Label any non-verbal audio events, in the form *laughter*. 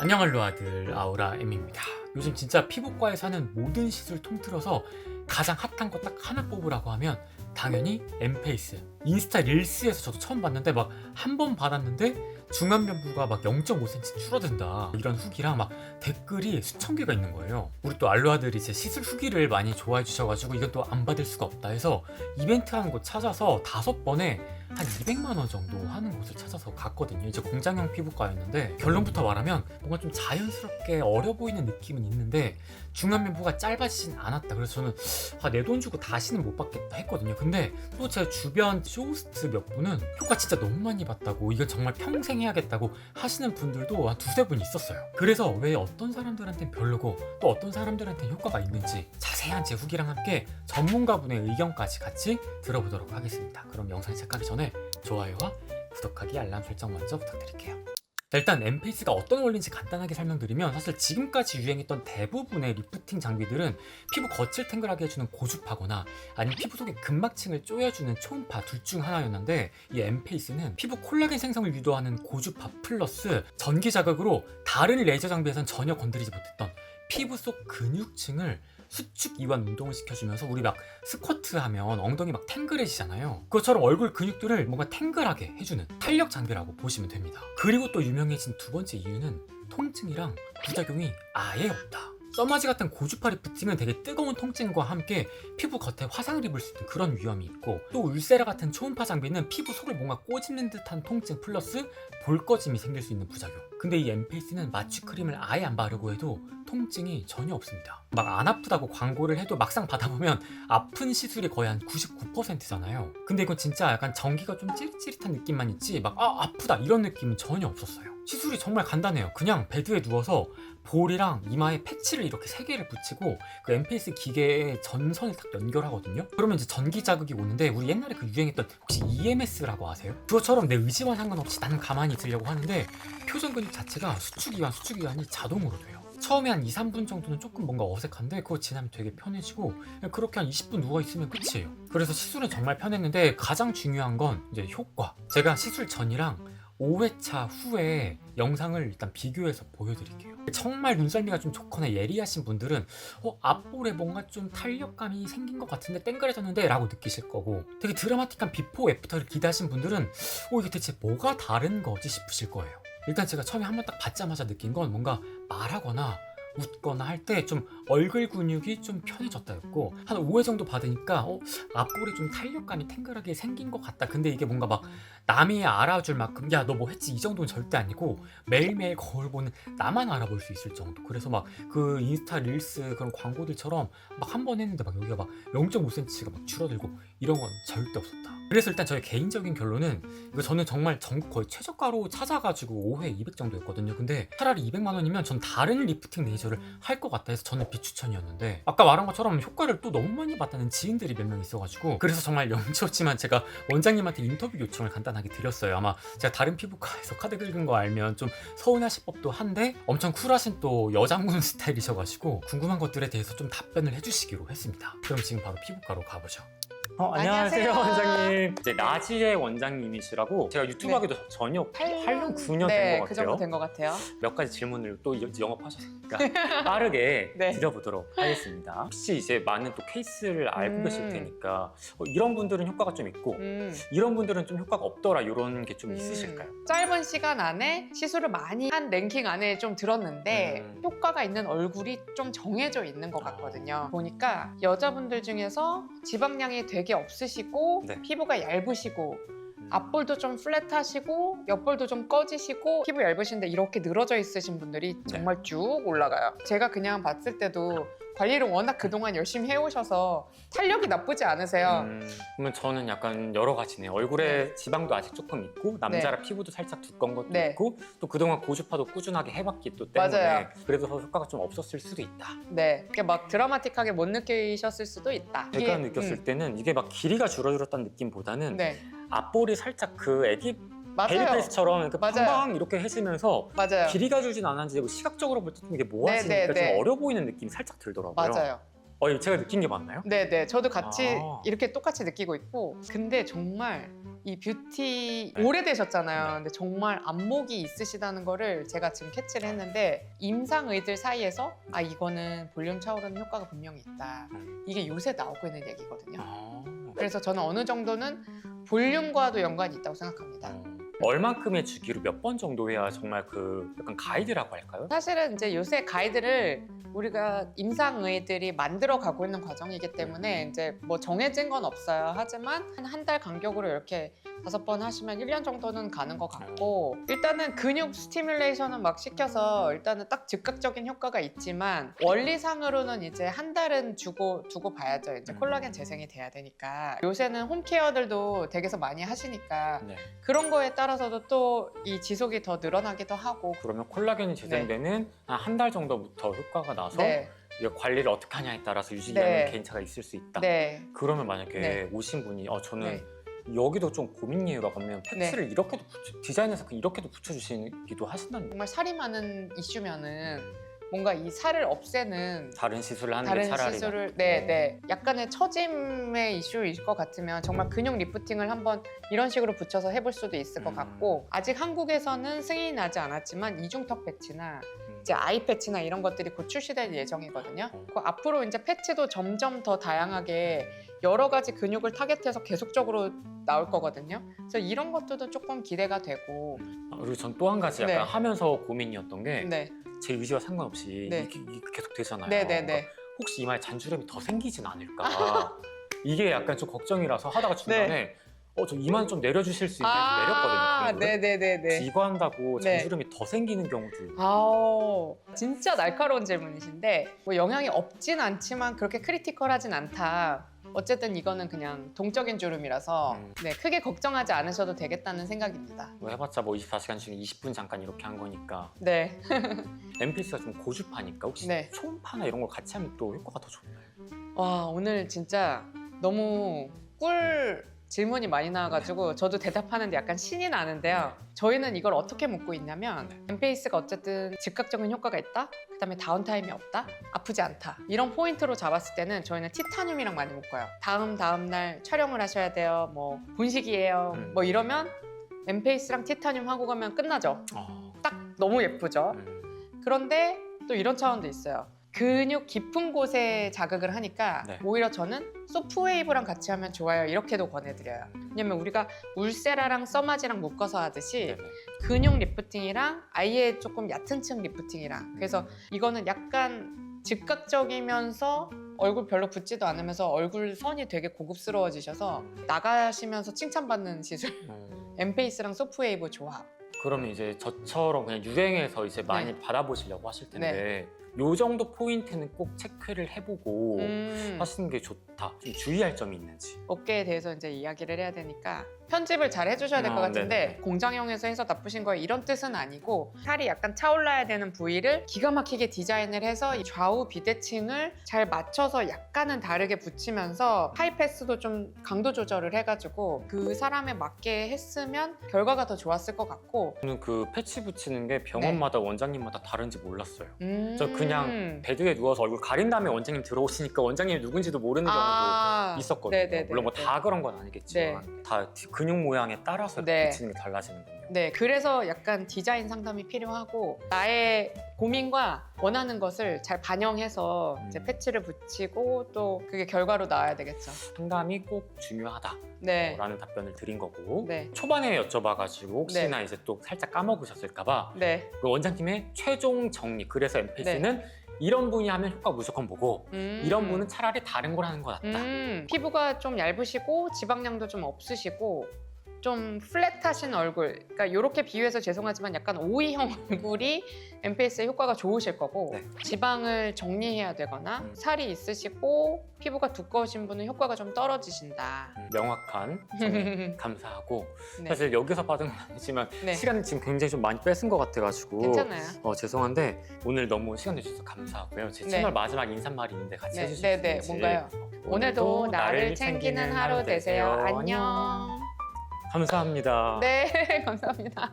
안녕 할로 아들 아우라 M입니다. 요즘 진짜 피부과에서 하는 모든 시술 통틀어서 가장 핫한 거 딱 하나 뽑으라고 하면 당연히 엠페이스. 인스타 릴스에서 저도 처음 봤는데 막 한 번 받았는데 중안면부가 막 0.5cm 줄어든다 이런 후기랑 막 댓글이 수천 개가 있는 거예요. 우리 또 알로아들이 제 시술 후기를 많이 좋아해 주셔가지고 이건 또 안 받을 수가 없다 해서 이벤트 하는 곳 찾아서 다섯 번에 한 200만 원 정도 하는 곳을 찾아서 갔거든요. 이제 공장형 피부과였는데 결론부터 말하면 뭔가 좀 자연스럽게 어려 보이는 느낌은 있는데 중안면부가 짧아지진 않았다. 그래서 저는 아, 내 돈 주고 다시는 못 받겠다 했거든요. 근데 또 제 주변 쇼호스트 몇 분은 효과 진짜 너무 많이 봤다고 이건 정말 평생 해야겠다고 하시는 분들도 한 두세 분 있었어요. 그래서 왜 어떤 사람들한테는 별로고 또 어떤 사람들한테는 효과가 있는지 자세한 제 후기랑 함께 전문가분의 의견까지 같이 들어보도록 하겠습니다. 그럼 영상 시작하기 전에 좋아요와 구독하기, 알람 설정 먼저 부탁드릴게요. 자, 일단 엠페이스가 어떤 원리인지 간단하게 설명드리면 사실 지금까지 유행했던 대부분의 리프팅 장비들은 피부 겉을 탱글하게 해주는 고주파거나 아니면 피부 속의 근막층을 쪼여주는 초음파 둘 중 하나였는데 이 엠페이스는 피부 콜라겐 생성을 유도하는 고주파 플러스 전기 자극으로 다른 레이저 장비에선 전혀 건드리지 못했던 피부 속 근육층을 수축 이완 운동을 시켜주면서 우리 막 스쿼트 하면 엉덩이 막 탱글해지잖아요. 그것처럼 얼굴 근육들을 뭔가 탱글하게 해주는 탄력 장비라고 보시면 됩니다. 그리고 또 유명해진 두 번째 이유는 통증이랑 부작용이 아예 없다. 써마지 같은 고주파 리프팅은 되게 뜨거운 통증과 함께 피부 겉에 화상을 입을 수 있는 그런 위험이 있고 또 울세라 같은 초음파 장비는 피부 속을 뭔가 꼬집는 듯한 통증 플러스 볼꺼짐이 생길 수 있는 부작용. 근데 이 엠페이스는 마취 크림을 아예 안 바르고 해도 통증이 전혀 없습니다. 막 안 아프다고 광고를 해도 막상 받아보면 아픈 시술이 거의 한 99%잖아요. 근데 이건 진짜 약간 전기가 좀 찌릿찌릿한 느낌만 있지 막 아 아프다 이런 느낌은 전혀 없었어요. 시술이 정말 간단해요. 그냥 베드에 누워서 볼이랑 이마에 패치를 이렇게 세 개를 붙이고 그 엠페이스 기계에 전선을 딱 연결하거든요. 그러면 이제 전기 자극이 오는데 우리 옛날에 그 유행했던 혹시 EMS라고 아세요? 그것처럼 내 의지와 상관없이 나는 가만히 있으려고 하는데 표정 근육 자체가 수축이완 수축이완이 자동으로 돼요. 처음에 한 2, 3분 정도는 조금 뭔가 어색한데 그거 지나면 되게 편해지고 그렇게 한 20분 누워 있으면 끝이에요. 그래서 시술은 정말 편했는데 가장 중요한 건 이제 효과. 제가 시술 전이랑 5회차 후에 영상을 일단 비교해서 보여드릴게요. 정말 눈썰미가 좀 좋거나 예리하신 분들은 어, 앞볼에 뭔가 좀 탄력감이 생긴 것 같은데 땡그레졌는데 라고 느끼실 거고 되게 드라마틱한 비포 애프터를 기대하신 분들은 어, 이게 대체 뭐가 다른 거지 싶으실 거예요. 일단 제가 처음에 한 번 딱 받자마자 느낀 건 뭔가 말하거나 웃거나 할 때 좀 얼굴 근육이 좀 편해졌다였고 한 5회 정도 받으니까 어, 앞볼이 좀 탄력감이 탱글하게 생긴 것 같다. 근데 이게 뭔가 막 남이 알아줄 만큼 야 너 뭐 했지 이 정도는 절대 아니고 매일매일 거울 보는 나만 알아볼 수 있을 정도. 그래서 막 그 인스타 릴스 그런 광고들처럼 막 한 번 했는데 막 여기가 막 0.5cm가 막 줄어들고 이런 건 절대 없었다. 그래서 일단 저의 개인적인 결론은 이거 저는 정말 전국 거의 최저가로 찾아가지고 5회 200 정도였거든요. 근데 차라리 200만 원이면 전 다른 리프팅 레이저를 할 것 같다 해서 저는 비추천이었는데 아까 말한 것처럼 효과를 또 너무 많이 봤다는 지인들이 몇 명 있어가지고 그래서 정말 *laughs* 염치 없지만 제가 원장님한테 인터뷰 요청을 간단하게 드렸어요. 아마 제가 다른 피부과에서 카드 긁은 거 알면 좀 서운하실 법도 한데 엄청 쿨하신 또 여장군 *laughs* 스타일이셔가지고 궁금한 것들에 대해서 좀 답변을 해주시기로 했습니다. 그럼 지금 바로 피부과로 가보죠. 어, 안녕하세요, 안녕하세요. 원장님. 이제 나지의 원장님이시라고 제가 유튜브 네. 하기도 전혀 8년, 9년 네, 된 것 그 같아요. 정도 된 것 같아요. 몇 가지 질문을 또 여- 영업하셨으니까 *laughs* 빠르게 네. 드려보도록 하겠습니다. 혹시 이제 많은 또 케이스를 알고 음. 계실 테니까 어, 이런 분들은 효과가 좀 있고 음, 이런 분들은 좀 효과가 없더라 이런 게 좀 음. 있으실까요? 짧은 시간 안에 시술을 많이 한 랭킹 안에 좀 들었는데 음. 효과가 있는 얼굴이 좀 정해져 있는 것 같거든요. 보니까 여자분들 중에서 지방량이 되게 없으시고 네. 피부가 얇으시고 음. 앞볼도 좀 플랫하시고 옆볼도 좀 꺼지시고 피부 얇으신데 이렇게 늘어져 있으신 분들이 네. 정말 쭉 올라가요. 제가 그냥 봤을 때도 관리를 워낙 그동안 열심히 해오셔서 탄력이 나쁘지 않으세요. 음, 그러면 저는 약간 여러 가지네요. 얼굴에 지방도 아직 조금 있고 남자라 피부도 살짝 두꺼운 것도 네. 있고 또 그동안 고주파도 꾸준하게 해봤기 또 때문에 맞아요. 그래서 효과가 좀 없었을 수도 있다. 네, 이게 막 드라마틱하게 못 느끼셨을 수도 있다. 제가 이게, 느꼈을 음, 때는 이게 막 길이가 줄어들었다는 느낌보다는 네, 앞볼이 살짝 그 애기 이렇게 맞아요. 팡팡 이렇게 해지면서 맞아요. 길이가 줄진 않았는지 시각적으로 볼 때 좀 이게 모아지니까 네, 네, 네. 좀 어려 보이는 느낌이 살짝 들더라고요. 맞아요. 어, 제가 느낀 게 맞나요? 네 네 저도 같이 아. 이렇게 똑같이 느끼고 있고 근데 정말 이 뷰티 네. 오래되셨잖아요 네. 근데 정말 안목이 있으시다는 거를 제가 지금 캐치를 했는데 임상의들 사이에서 아 이거는 볼륨 차오르는 효과가 분명히 있다 음. 이게 요새 나오고 있는 얘기거든요 아. 그래서 저는 어느 정도는 볼륨과도 연관이 있다고 생각합니다 어. 얼만큼의 주기로 몇 번 정도 해야 정말 그 약간 가이드라고 할까요? 사실은 이제 요새 가이드를 우리가 임상의들이 만들어 가고 있는 과정이기 때문에 이제 뭐 정해진 건 없어요. 하지만 한 달 간격으로 이렇게 다섯 번 하시면 1년 정도는 가는 것 같고 일단은 근육 스티뮬레이션은 막 시켜서 일단은 딱 즉각적인 효과가 있지만 원리상으로는 이제 한 달은 주고 두고 봐야죠. 이제 음. 콜라겐 재생이 돼야 되니까 요새는 홈케어들도 댁에서 많이 하시니까 네. 그런 거에 따라 서도 또 이 지속이 더 늘어나기도 하고 그러면 콜라겐이 재생되는 한한달 정도부터 효과가 나서 네. 이거 관리를 어떻게 하냐에 따라서 유지하는 네. 개인차가 있을 수 있다. 네. 그러면 만약에 네. 오신 분이 어 저는 네. 여기도 좀 고민이에요라고 하면 패치를 이렇게도 붙여, 디자인해서 이렇게도 붙여주시기도 하신다는 정말 살이 많은 이슈면은 뭔가 이 살을 없애는 다른 시술을 하는 다른 게 차라리 시술을 네, 네. 약간의 처짐의 이슈일 것 같으면 정말 근육 리프팅을 한번 이런 식으로 붙여서 해볼 수도 있을 것 음. 같고 아직 한국에서는 승인이 나지 않았지만 이중턱 패치나 음. 이제 아이 패치나 이런 것들이 곧 출시될 예정이거든요. 어. 그 앞으로 이제 패치도 점점 더 다양하게 여러 가지 근육을 타겟해서 계속적으로 나올 거거든요. 그래서 이런 것들도 조금 기대가 되고 아, 그리고 전 또 한 가지 약간 네. 하면서 고민이었던 게 제 네, 의지와 상관없이 네. 이게, 이게 계속 되잖아요. 네, 네, 그러니까 네. 혹시 이마에 잔주름이 더 생기진 않을까 이게 약간 좀 걱정이라서 하다가 중간에 어저 이만 좀 내려주실 수 있나요? 아, 내렸거든요. 네, 네, 네, 네. 네. 잔주름이 더 생기는 경우도 아우 진짜 날카로운 질문이신데 뭐 영향이 없진 않지만 그렇게 크리티컬하진 않다. 어쨌든 이거는 그냥 동적인 주름이라서 음. 네 크게 걱정하지 않으셔도 되겠다는 생각입니다. 뭐 해봤자 뭐 24시간 중에 20분 잠깐 이렇게 한 거니까 네, *laughs* 엠피스가 좀 고주파니까 혹시 네. 초음파나 이런 걸 같이 하면 또 효과가 더 좋나요? 와 오늘 진짜 너무 꿀 질문이 많이 나와가지고 저도 대답하는데 약간 신이 나는데요. 저희는 이걸 어떻게 묻고 있냐면 엠페이스가 어쨌든 즉각적인 효과가 있다. 그다음에 다운타임이 없다. 아프지 않다. 이런 포인트로 잡았을 때는 저희는 티타늄이랑 많이 묶어요. 다음 다음 날 촬영을 하셔야 돼요. 뭐 본식이에요. 음. 뭐 이러면 엠페이스랑 티타늄 하고 가면 끝나죠. 어, 딱 너무 예쁘죠. 음, 그런데 또 이런 차원도 있어요. 근육 깊은 곳에 자극을 하니까 네. 오히려 저는 소프웨이브랑 같이 하면 좋아요. 이렇게도 권해드려요. 왜냐면 우리가 울세라랑 써마지랑 묶어서 하듯이 네네. 근육 리프팅이랑 아예 조금 얕은 층 리프팅이랑 그래서 이거는 약간 즉각적이면서 얼굴 별로 붓지도 않으면서 얼굴 선이 되게 고급스러워지셔서 나가시면서 칭찬받는 시술 음, *laughs* 엠페이스랑 소프웨이브 조합 그러면 이제 저처럼 그냥 유행해서 이제 많이 네. 받아보시려고 하실 텐데 요 정도 포인트는 꼭 체크를 해보고 음. 하시는 게 좋다. 좀 주의할 점이 있는지. 어깨에 대해서 이제 이야기를 해야 되니까 편집을 잘 해주셔야 될 것 아, 같은데 네네. 공장용에서 해서 나쁘신 거예요 이런 뜻은 아니고 살이 약간 차올라야 되는 부위를 기가 막히게 디자인을 해서 이 좌우 비대칭을 잘 맞춰서 약간은 다르게 붙이면서 하이패스도 좀 강도 조절을 해가지고 그 사람에 맞게 했으면 결과가 더 좋았을 것 같고 저는 그 패치 붙이는 게 병원마다 원장님마다 다른지 몰랐어요. 음. 저 그냥 베드에 누워서 얼굴 가린 다음에 원장님 들어오시니까 원장님이 누군지도 모르는 경우도 아. 있었거든요. 네네네. 물론 뭐 다 그런 건 아니겠지만 다 디- 근육 모양에 따라서 네. 붙이는 게 달라지는군요. 네, 그래서 약간 디자인 상담이 필요하고 나의 고민과 원하는 것을 잘 반영해서 이제 음. 패치를 붙이고 또 그게 결과로 나와야 되겠죠. 상담이 꼭 중요하다라는 네, 답변을 드린 거고 네, 초반에 여쭤봐가지고 혹시나 이제 또 살짝 까먹으셨을까봐 네. 그 원장님의 최종 정리 그래서 엠페이스는 이런 분이 하면 효과 무조건 보고 음. 이런 분은 차라리 다른 걸 하는 거 낫다. 음, 피부가 좀 얇으시고 지방량도 좀 없으시고 좀 플랫하신 얼굴, 그러니까 이렇게 비유해서 죄송하지만 약간 O형 얼굴이 엠페이스의 효과가 좋으실 거고 네. 지방을 정리해야 되거나 음. 살이 있으시고 피부가 두꺼우신 분은 효과가 좀 떨어지신다. 음, 명확한 정리 *laughs* 감사하고 네. 사실 여기서 받은 건 아니지만 네. 시간을 지금 굉장히 좀 많이 뺏은 것 같아가지고 괜찮아요. 어, 죄송한데 오늘 너무 시간 내주셔서 감사하고요. 제 네. 채널 마지막 인사말이 있는데 같이 네, 해주실 네, 수 네, 있는지 뭔가요? 오늘도 나를 챙기는 하루 되세요. 안녕. 감사합니다. 네, *laughs* 감사합니다.